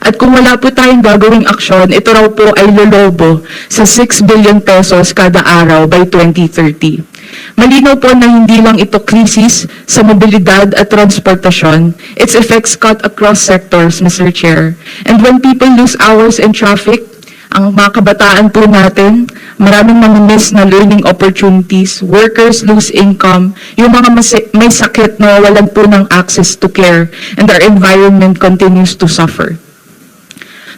At kung wala po tayong gagawing aksyon, ito raw po ay lolobo sa 6 billion pesos kada araw by 2030. Malinaw po na hindi lang ito krisis sa mobilidad at transportasyon. Its effects cut across sectors, Mr. Chair. And when people lose hours in traffic, ang mga kabataan po natin, maraming mamimiss na learning opportunities, workers lose income, yung mga may sakit na walan po ng access to care, and our environment continues to suffer.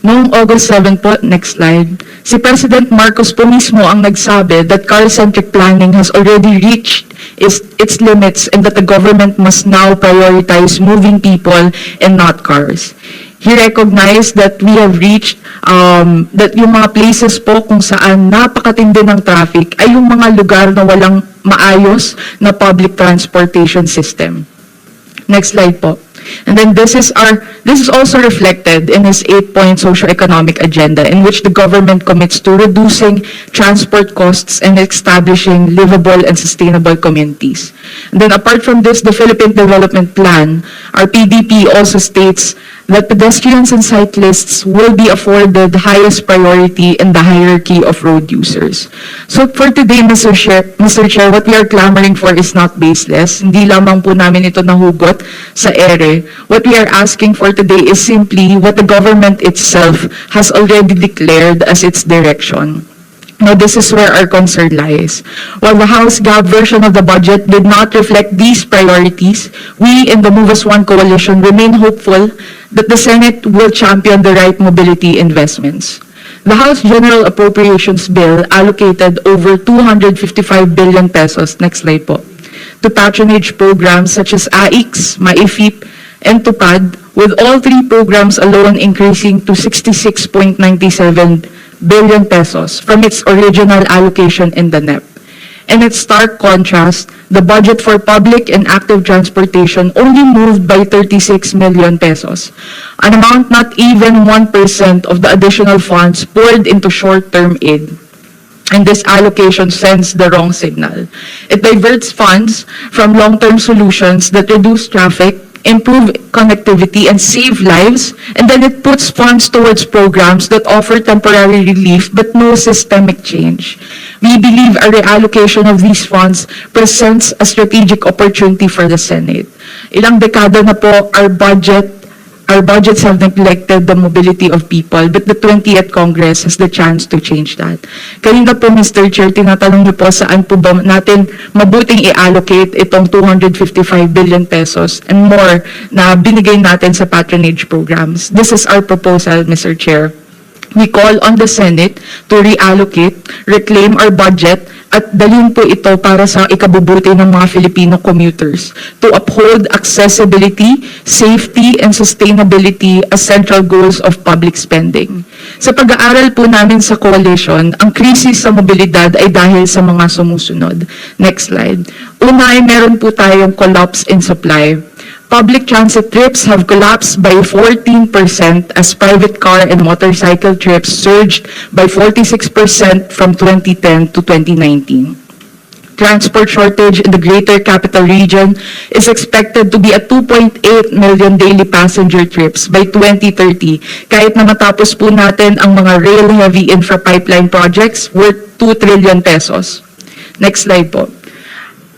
Noong August 7 po, next slide, si President Marcos po mismo ang nagsabi that car-centric planning has already reached its, its limits and that the government must now prioritize moving people and not cars. He recognized that we have reached, um, that yung mga places po kung saan napakatindi ng traffic ay yung mga lugar na walang maayos na public transportation system. Next slide po. And then this is our, this is also reflected in his eight-point socio-economic agenda in which the government commits to reducing transport costs and establishing livable and sustainable communities. And then apart from this, the Philippine Development Plan, our PDP also states that pedestrians and cyclists will be afforded the highest priority in the hierarchy of road users. So for today, Mr. Chair, Mr. Chair, what we are clamoring for is not baseless. Hindi lamang po namin ito nahugot sa ere. What we are asking for today is simply what the government itself has already declared as its direction. Now, this is where our concern lies. While the House GAB version of the budget did not reflect these priorities, we in the Move As One coalition remain hopeful that the Senate will champion the right mobility investments. The House General Appropriations Bill allocated over 255 billion pesos, next slide po, to patronage programs such as AIX, MAIFIP, and TUPAD, with all three programs alone increasing to 66.97 billion pesos from its original allocation in the NEP. In its stark contrast, the budget for public and active transportation only moved by 36 million pesos, an amount not even 1% of the additional funds poured into short-term aid. And this allocation sends the wrong signal. It diverts funds from long-term solutions that reduce traffic, improve connectivity, and save lives, and then it puts funds towards programs that offer temporary relief but no systemic change. We believe a reallocation of these funds presents a strategic opportunity for the Senate. Ilang dekada na po, our budget Our budgets have neglected the mobility of people, but the 20th Congress has the chance to change that. Kanina po, Mr. Chair, tinatanong niyo po saan po ba natin mabuting i-allocate itong 255 billion pesos and more na binigay natin sa patronage programs. This is our proposal, Mr. Chair. We call on the Senate to reallocate, reclaim our budget, at dalhin po ito para sa ikabubuti ng mga Filipino commuters to uphold accessibility, safety, and sustainability as central goals of public spending. Sa pag-aaral po namin sa coalition, ang krisis sa mobilidad ay dahil sa mga sumusunod. Next slide. Una ay meron po tayong collapse in supply. Public transit trips have collapsed by 14% as private car and motorcycle trips surged by 46% from 2010 to 2019. Transport shortage in the greater capital region is expected to be at 2.8 million daily passenger trips by 2030 kahit na matapos po natin ang mga rail-heavy infra pipeline projects worth 2 trillion pesos. Next slide po.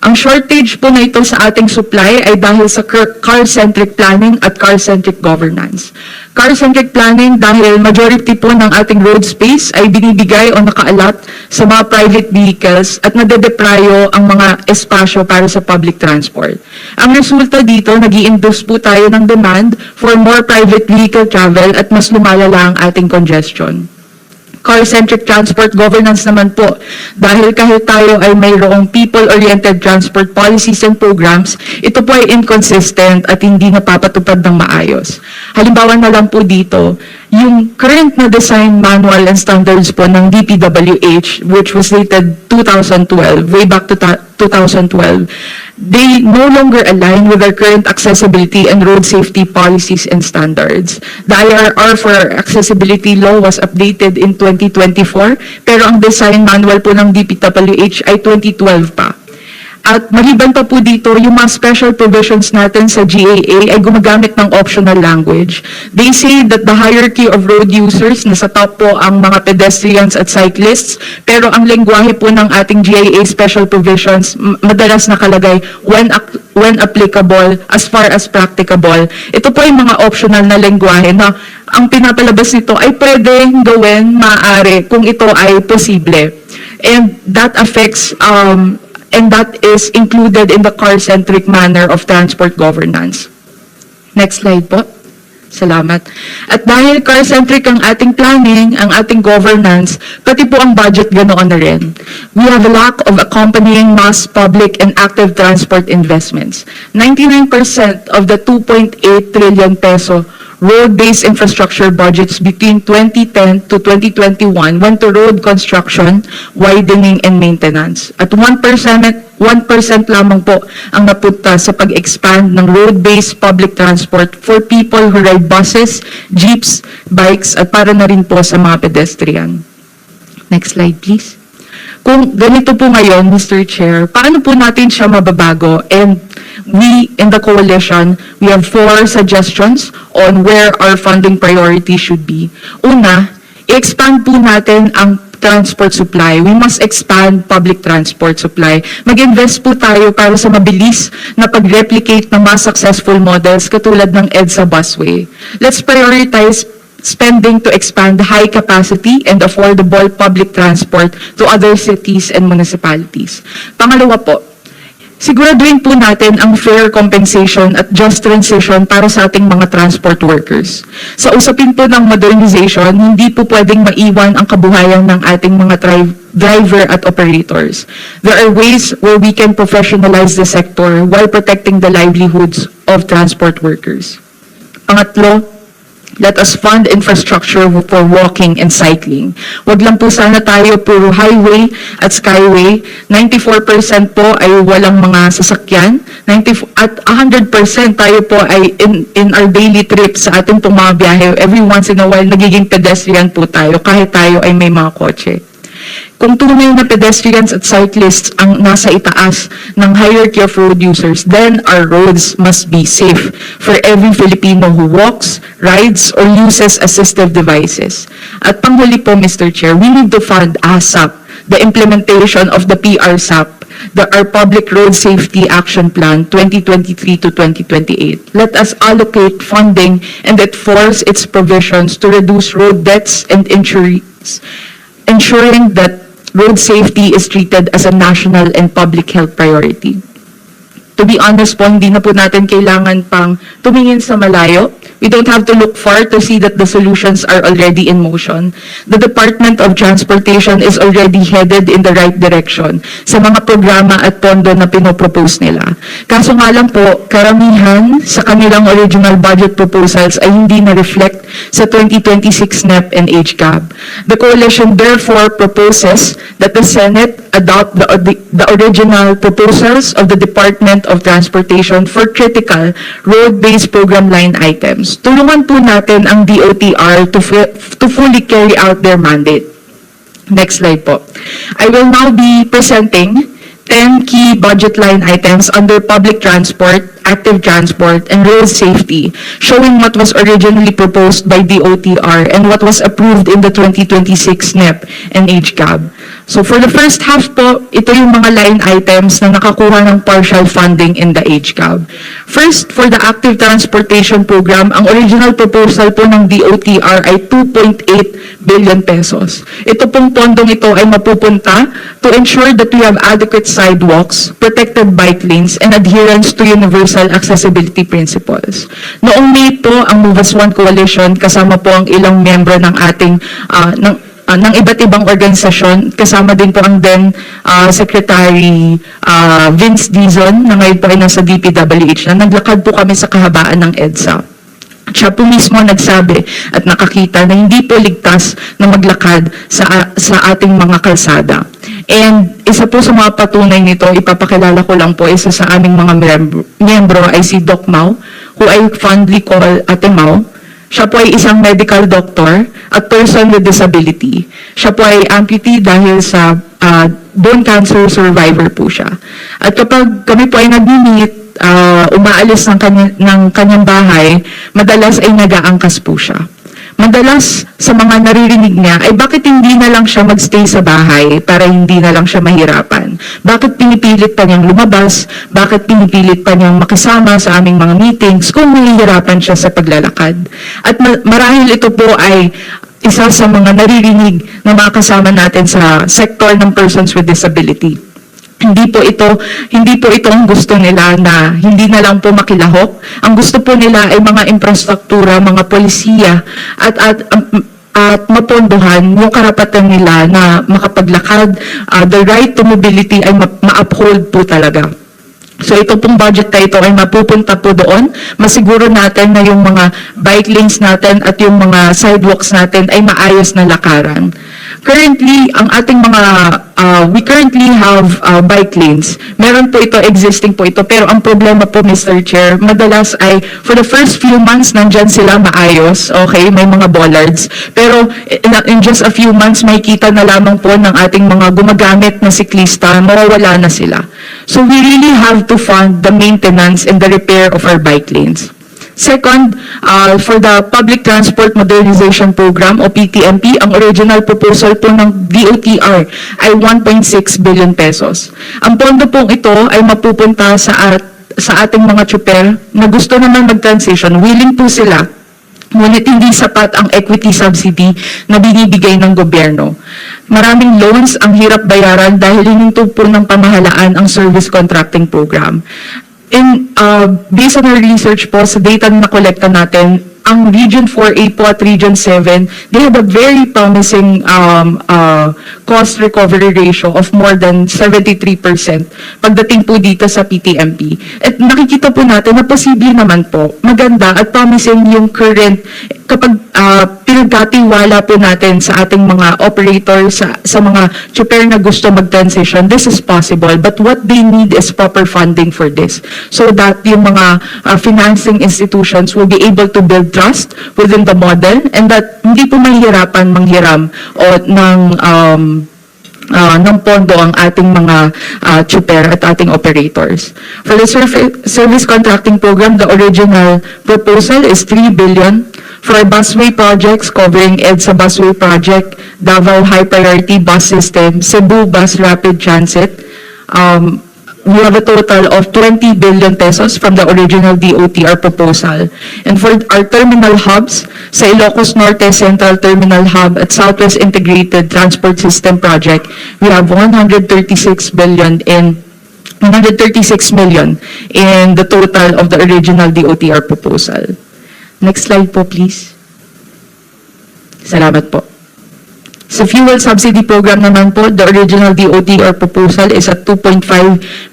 Ang shortage po na ito sa ating supply ay dahil sa car- car-centric planning at car-centric governance. Car-centric planning dahil majority po ng ating road space ay binibigay o nakaalat sa mga private vehicles at nadedeprayo ang mga espasyo para sa public transport. Ang resulta dito, nag induce po tayo ng demand for more private vehicle travel at mas lumalala ang ating congestion car-centric transport governance naman po. Dahil kahit tayo ay mayroong people-oriented transport policies and programs, ito po ay inconsistent at hindi napapatupad ng maayos. Halimbawa na lang po dito, yung current na design manual and standards po ng DPWH, which was dated 2012, way back to ta- 2012, they no longer align with our current accessibility and road safety policies and standards. The IRR for accessibility law was updated in 2024, pero ang design manual po ng DPWH ay 2012 pa. At maliban pa po dito, yung mga special provisions natin sa GAA ay gumagamit ng optional language. They say that the hierarchy of road users, nasa top po ang mga pedestrians at cyclists, pero ang lengguwahe po ng ating GAA special provisions, madalas nakalagay when, when applicable, as far as practicable. Ito po ay mga optional na lengguwahe na ang pinapalabas nito ay pwede gawin, maaari, kung ito ay posible. And that affects um, and that is included in the car-centric manner of transport governance. Next slide po. Salamat. At dahil car-centric ang ating planning, ang ating governance, pati po ang budget ganoon na rin. We have a lack of accompanying mass public and active transport investments. 99% of the 2.8 trillion peso road-based infrastructure budgets between 2010 to 2021 went to road construction, widening, and maintenance. At 1%, 1% lamang po ang napunta sa pag-expand ng road-based public transport for people who ride buses, jeeps, bikes, at para na rin po sa mga pedestrian. Next slide, please. Kung ganito po ngayon, Mr. Chair, paano po natin siya mababago? And we, in the coalition, we have four suggestions on where our funding priority should be. Una, i-expand po natin ang transport supply. We must expand public transport supply. Mag-invest po tayo para sa mabilis na pag-replicate ng mga successful models katulad ng EDSA busway. Let's prioritize spending to expand high capacity and affordable public transport to other cities and municipalities. Pangalawa po, siguraduhin po natin ang fair compensation at just transition para sa ating mga transport workers. Sa usapin po ng modernization, hindi po pwedeng maiwan ang kabuhayan ng ating mga tri- driver at operators. There are ways where we can professionalize the sector while protecting the livelihoods of transport workers. Pangatlo, let us fund infrastructure for walking and cycling. Wag lang po sana tayo puro highway at skyway. 94% po ay walang mga sasakyan. 90, at 100% tayo po ay in, in our daily trips sa ating pong mga biyahe. Every once in a while, nagiging pedestrian po tayo kahit tayo ay may mga kotse. Kung tunay na pedestrians at cyclists ang nasa itaas ng hierarchy of road users, then our roads must be safe for every Filipino who walks, rides, or uses assistive devices. At panghuli po, Mr. Chair, we need to fund ASAP, the implementation of the PRSAP, the our Public Road Safety Action Plan 2023 to 2028. Let us allocate funding and enforce its provisions to reduce road deaths and injuries ensuring that road safety is treated as a national and public health priority. To be honest po, hindi na po natin kailangan pang tumingin sa malayo. We don't have to look far to see that the solutions are already in motion. The Department of Transportation is already headed in the right direction sa mga programa at pondo na pinopropose nila. Kaso nga lang po, karamihan sa kanilang original budget proposals ay hindi na-reflect sa 2026 NEP and HCAB. The coalition therefore proposes that the Senate adopt the, the original proposals of the Department of Transportation for critical road-based program line items. Tulungan po natin ang DOTR to, to fully carry out their mandate. Next slide po. I will now be presenting 10 key budget line items under public transport, active transport, and road safety, showing what was originally proposed by DOTR and what was approved in the 2026 NEP and HCAB. So for the first half po, ito yung mga line items na nakakuha ng partial funding in the HCAB. First, for the active transportation program, ang original proposal po ng DOTR ay 2.8 billion pesos. Ito pong pondong ito ay mapupunta to ensure that we have adequate sidewalks, protected bike lanes, and adherence to universal accessibility principles. Noong May po, ang Move As One Coalition, kasama po ang ilang membro ng ating, ah, ng, ah, ng iba't ibang organisasyon, kasama din po ang then ah, Secretary ah, Vince Dizon, na ngayon po ay nasa DPWH, na naglakad po kami sa kahabaan ng EDSA. Siya po mismo nagsabi at nakakita na hindi po ligtas na maglakad sa, sa ating mga kalsada. And isa po sa mga patunay nito, ipapakilala ko lang po, isa sa aming mga miyembro ay si Doc Mau, who I fondly call Ate Mau. Siya po ay isang medical doctor at person with disability. Siya po ay amputee dahil sa ah, bone cancer survivor po siya. At kapag kami po ay nag-meet, ah, umaalis ng, kanya, ng kanyang bahay, madalas ay nag-aangkas po siya. Madalas sa mga naririnig niya ay bakit hindi na lang siya magstay sa bahay para hindi na lang siya mahirapan? Bakit pinipilit pa niyang lumabas? Bakit pinipilit pa niyang makisama sa aming mga meetings kung mahihirapan siya sa paglalakad? At ma- marahil ito po ay isa sa mga naririnig na mga kasama natin sa sector ng persons with disability hindi po ito hindi po ito ang gusto nila na hindi na lang po makilahok. Ang gusto po nila ay mga infrastruktura, mga polisiya at at um, at mapondohan yung karapatan nila na makapaglakad, ah, the right to mobility ay ma- ma-uphold po talaga. So ito pong budget na ito ay mapupunta po doon. Masiguro natin na yung mga bike lanes natin at yung mga sidewalks natin ay maayos na lakaran. Currently, ang ating mga, uh, we currently have uh, bike lanes. Meron po ito, existing po ito. Pero ang problema po, Mr. Chair, madalas ay for the first few months, nandyan sila maayos. Okay, may mga bollards. Pero in, in just a few months, makikita na lamang po ng ating mga gumagamit na siklista, mawawala na sila. So we really have to fund the maintenance and the repair of our bike lanes. Second, uh, for the Public Transport Modernization Program o PTMP, ang original proposal po ng DOTR ay 1.6 billion pesos. Ang pondo pong ito ay mapupunta sa at, sa ating mga tsuper na gusto naman mag-transition, willing po sila ngunit hindi sapat ang equity subsidy na binibigay ng gobyerno. Maraming loans ang hirap bayaran dahil hininto po ng pamahalaan ang service contracting program. In, uh, based on our research po, sa data na nakolekta natin, ang Region 4A po at Region 7, they have a very promising um, uh, cost recovery ratio of more than 73% pagdating po dito sa PTMP. At nakikita po natin na posible naman po, maganda at promising yung current kapag uh, pinagkatiwala po natin sa ating mga operators, sa, sa mga chuper na gusto mag-transition, this is possible. But what they need is proper funding for this. So that yung mga uh, financing institutions will be able to build trust within the model and that hindi po mahihirapan manghiram o ng um, uh, ng pondo ang ating mga uh, chuper at ating operators. For the service contracting program, the original proposal is 3 billion for busway projects covering EDSA busway project, Davao High Priority Bus System, Cebu Bus Rapid Transit. Um, we have a total of 20 billion pesos from the original DOTR proposal. And for our terminal hubs, sa Ilocos Norte Central Terminal Hub at Southwest Integrated Transport System Project, we have 136 billion in 136 million in the total of the original DOTR proposal. Next slide po, please. Salamat po. Sa fuel subsidy program naman po, the original DOTR proposal is at 2.5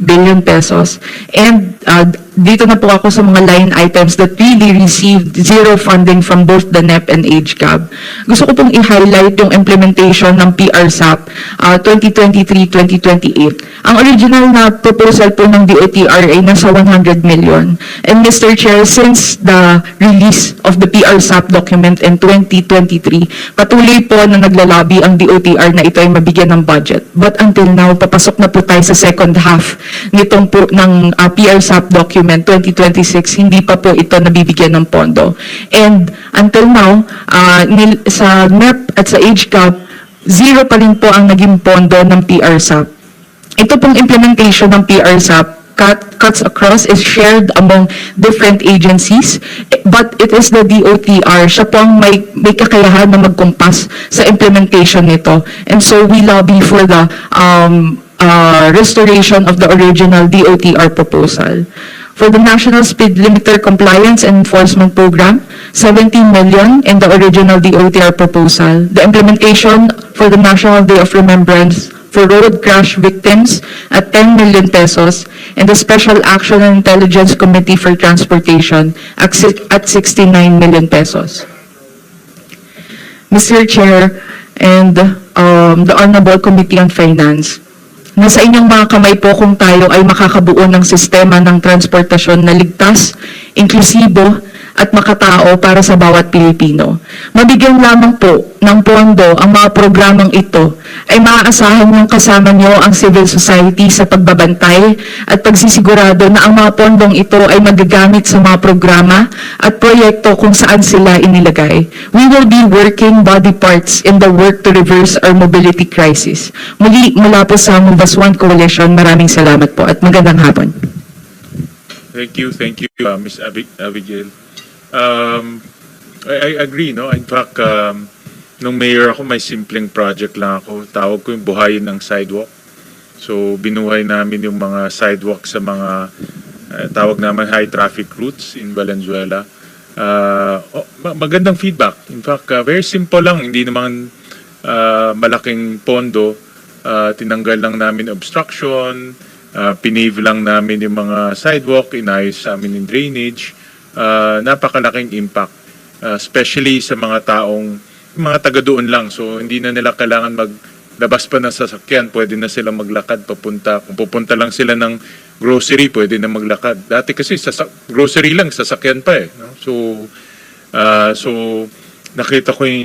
billion pesos. And uh, dito na po ako sa mga line items that really received zero funding from both the NEP and HCAB. Gusto ko pong i-highlight yung implementation ng PRSAP uh, 2023-2028. Ang original na proposal po ng DOTR ay nasa 100 million. And Mr. Chair, since the release of the PRSAP document in 2023, patuloy po na naglalabi ang DOTR na ito ay mabigyan ng budget. But until now, papasok na po tayo sa second half nitong po ng uh, PRSAP document 2026, hindi pa po ito nabibigyan ng pondo. And until now, uh, nil- sa NEP at sa HCAP, zero pa rin po ang naging pondo ng PRSAP. Ito pong implementation ng PRSAP cut, cuts across is shared among different agencies, but it is the DOTR, siya po ang may, may kakayahan na magkumpas sa implementation nito. And so we lobby for the um, uh, restoration of the original DOTR proposal. For the National Speed Limiter Compliance Enforcement Program, 17 million in the original DOTR proposal. The implementation for the National Day of Remembrance for road crash victims at 10 million pesos and the Special Action and Intelligence Committee for Transportation at 69 million pesos. Mr. Chair and um, the Honorable Committee on Finance, nasa inyong mga kamay po kung tayo ay makakabuo ng sistema ng transportasyon na ligtas, inklusibo, at makatao para sa bawat Pilipino. Mabigyan lamang po ng pondo ang mga programang ito ay maaasahan niyong kasama niyo ang civil society sa pagbabantay at pagsisigurado na ang mga pondong ito ay magagamit sa mga programa at proyekto kung saan sila inilagay. We will be working body parts in the work to reverse our mobility crisis. Muli, mula po sa Mombas One Coalition, maraming salamat po at magandang hapon. Thank you, thank you, uh, Ms. Abi- Abigail. Um, I, I agree, no? In fact, um, nung mayor ako, may simpleng project lang ako. Tawag ko yung buhayin ng sidewalk. So, binuhay namin yung mga sidewalk sa mga, uh, tawag naman high traffic routes in Valenzuela. Uh, oh, ma- magandang feedback. In fact, uh, very simple lang. Hindi naman uh, malaking pondo. Uh, tinanggal lang namin obstruction, uh, pinave lang namin yung mga sidewalk, inayos sa amin yung drainage. Uh, napakalaking impact, uh, especially sa mga taong, mga taga doon lang. So, hindi na nila kailangan maglabas pa ng sasakyan. Pwede na sila maglakad papunta. Kung pupunta lang sila ng grocery, pwede na maglakad. Dati kasi sa grocery lang, sasakyan pa eh. No? So, uh, so nakita ko yung